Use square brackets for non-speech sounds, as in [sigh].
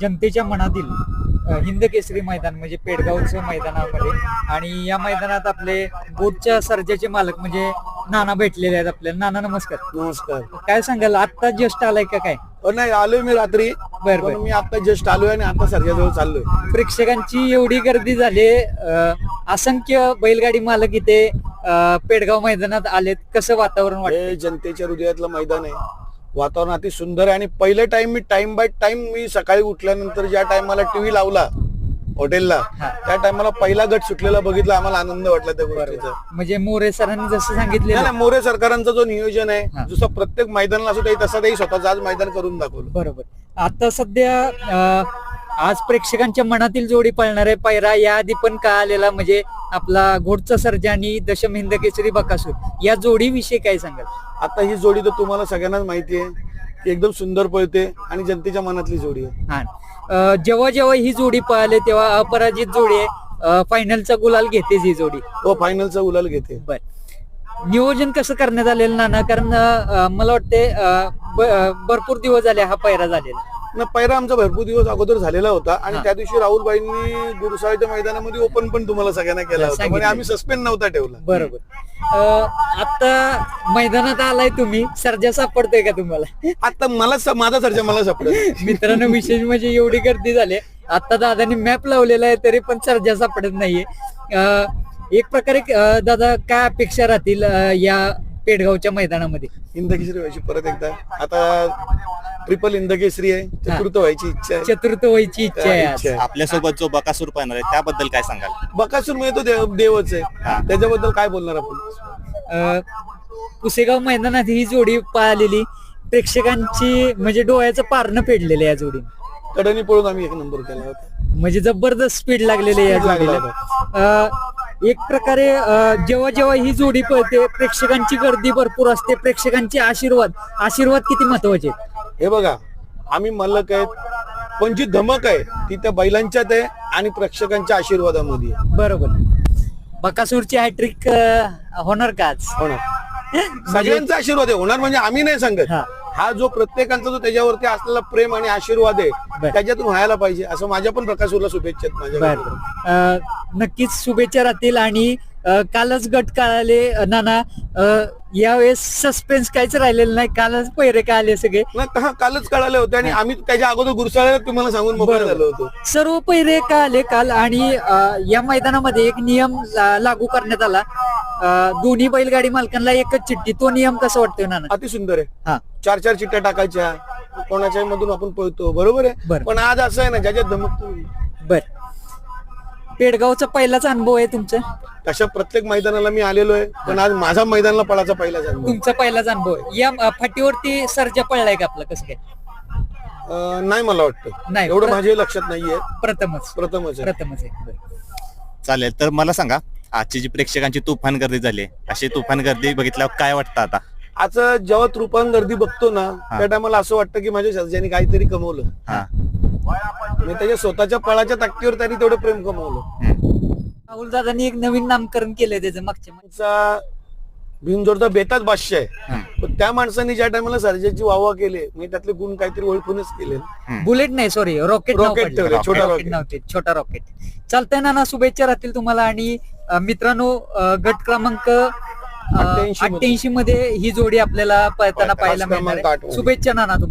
जनतेच्या मनातील हिंद केसरी मैदान म्हणजे पेडगावचं मैदानामध्ये आणि या मैदानात आपले बोटच्या सर्जाचे मालक म्हणजे नाना भेटलेले आहेत आपल्याला. नाना नमस्कार. नमस्कार. काय सांगाल आत्ता जस्ट आलाय का काय? अ, नाही आलोय मी रात्री बर पण बर. मी आता जस्ट आलोय आणि आता सरजाजवळ चाललोय. प्रेक्षकांची एवढी गर्दी झाली अ, असंख्य बैलगाडी मालक इथे अ, पेडगाव मैदानात आलेत. कसं वातावरण वाटतं हे जनतेच्या हृदयातलं मैदान आहे. वातावरण अति सुंदर आहे आणि पहिले टाइम मी टाइम बाय टाइम मी सकाळी उठल्यानंतर ज्या टाइमाला टीव्ही लावला हॉटेलला. त्या टाइमाला पहिला गट सुटलेला बघितला आम्हाला आनंद वाटला त्या गोष्टीचा म्हणजे मोरे सरांनी जसं नाही, सांगितलेलं नाही, मोरे सरकारांचा जो नियोजन हा. आहे जसं प्रत्येक मैदानाला असं तसं काही स्वतःच आज मैदान करून दाखवलं बरोबर आता सध्या आज प्रेक्षकांच्या मनातील जोडी पळणार आहे पैरा याआधी पण का आलेला म्हणजे आपला घोडचा सर्जा आणि दशम हिंद केसरी बकासूर या जोडीविषयी काय सांगाल? आता ही जोडी तर तुम्हाला सगळ्यांनाच माहिती आहे. एकदम सुंदर पळते आणि जनतेच्या मनातली जोडी आहे. हा. अ, जेव्हा जेव्हा ही जोडी पळाले तेव्हा अपराजित जोडी आहे. फायनलचा गुलाल घेतेच ही जोडी. तो फायनलचा उलाल घेते. बर. नियोजन कसं करण्यात आलेलं नाना? कारण अ, मला वाटते अ, ब- अ, भरपूर दिवस झाले हा पैरा झालेला. ना पहिला आमचा भरपूर दिवस अगोदर झालेला होता आणि. त्या दिवशी राहुलबाईंनी गुरुसाळीच्या मैदानामध्ये ओपन पण तुम्हाला सगळ्यांना केला होता. म्हणजे आम्ही सस्पेंड नव्हता ठेवला. बरोबर. अ, आता मैदानात आलाय तुम्ही. सर्जा सापडतोय का तुम्हाला? आता मला माझा सर्जा मला सापडत [laughs] मित्रांनो विशेष म्हणजे एवढी गर्दी झाली. आता दादानी मॅप लावलेला आहे तरी पण सर्जा सापडत नाहीये. अ, एक प्रकारे दादा काय अपेक्षा राहतील या पेडगावच्या मैदानामध्ये. इंदकेसरी व्हायची परत एकदा. आता ट्रिपल इंदकेसरी आहे चतुर्थ व्हायची इच्छा आहे. चतुर्थ व्हायची इच्छा आहे आज. इच्छा आहे. आपल्यासोबत जो बकासूर पाहणार आहे त्याबद्दल काय सांगाल? बकासूर म्हणजे तो देव देवच आहे. त्याच्याबद्दल काय बोलणार आपण? अ, पुसेगाव मैदानात ही जोडी पाहिलेली. प्रेक्षकांची म्हणजे डोळ्याचं पारणं फेडलेलं या जोडीने. कडनी पळून आम्ही एक नंबर केला होता. म्हणजे जबरदस्त स्पीड लागलेली आहे या जोडीला. अ, एक प्रकारे जेव्हा जेव्हा ही जोडी पळते प्रेक्षकांची गर्दी भरपूर असते प्रेक्षकांचे आशीर्वाद. आशीर्वाद किती महत्त्वाचे हे बघा आम्ही मल्लक आहेत पण जी धमक आहे ती त्या बैलांच्यात आहे आणि प्रेक्षकांच्या आशीर्वादामध्ये आहे. बरोबर. बकासूरची हॅट्रिक होणार का आज? होणार. [laughs] सगळ्यांचा आशीर्वाद आहे. होणार म्हणजे आम्ही नाही सांगत. हा. हा जो प्रत्येकांचा जो त्याच्यावरती असलेला प्रेम आणि आशीर्वाद आहे. त्याच्यातून व्हायला पाहिजे असं माझ्या पण प्रकाशूरला शुभेच्छा माझ्या नक्कीच शुभेच्छा राहतील आणि कालच गट काढले नाना. यावेळेस सस्पेन्स काहीच राहिलेलं नाही कालच पहिरे का आले सगळे कालच कळाले होते आणि आम्ही त्याच्या अगोदर गुरसाळ्याला तुम्हाला सांगून. झालो होतो. सर्व पहिरे का आले काल आणि या मैदानामध्ये एक नियम लागू करण्यात आला. अ, दोन्ही बैलगाडी मालकांना एकच चिठ्ठी. तो नियम कसा वाटतोय नाना? अति सुंदर हा. आहे चार चार चिट्ट्या टाकायच्या. कोणाच्या मधून आपण पळतो. बरोबर आहे? बरं. पण आज असं आहे ना ज्याच्यात धमक बर. पेडगावचा पहिलाच अनुभव आहे तुमचा? तशा प्रत्येक मैदानाला मी आलेलो आहे. पण आज माझा मैदानाला पळाचा पहिला तुमचा पहिलाच अनुभव आहे. या अ, फाटीवरती सर्जा पडलाय का आपला? कसं काय? अं, नाही मला वाटतं. नाही. एवढं माझ्या लक्षात नाहीये. प्रथमच. प्रथमच आहे. प्रथमच आहे. बरं. चालेल तर मला सांगा आजची जी प्रेक्षकांची तुफान गर्दी झाली अशी तुफान गर्दी बघितल्यावर काय वाटतं आता? आज जेव्हा त्रुपान गर्दी बघतो ना त्या टायमाला असं वाटतं की माझ्या सर्जाने काहीतरी कमवलं. हा. मी त्याच्या स्वतःच्या पळाच्या ताकदीवर त्यांनी तेवढं प्रेम कमवलं. राहुल दादांनी एक नवीन नामकरण केलंय त्याचं मागच्या त्यांचा भिंजोडचा बेताच बादशाह आहे. पण त्या माणसाने ज्या टायमाला सर्जाची वाहवा केली मी त्यातले गुण काहीतरी ओळखूनच केले. बुलेट नाही सॉरी रॉकेट नाव Rocket पडलं. ठेवलं, छोटा rocket. नव्हते छोटा रॉकेट चालतंय ना ना शुभेच्छा राहतील तुम्हाला आणि मित्रांनो गट क्रमांक 88 मध्ये. अठ्ठ्याऐंशी मध्ये ही जोडी आपल्याला पळताना पाहायला मिळणार आहे. शुभेच्छा नाना तुम्हाला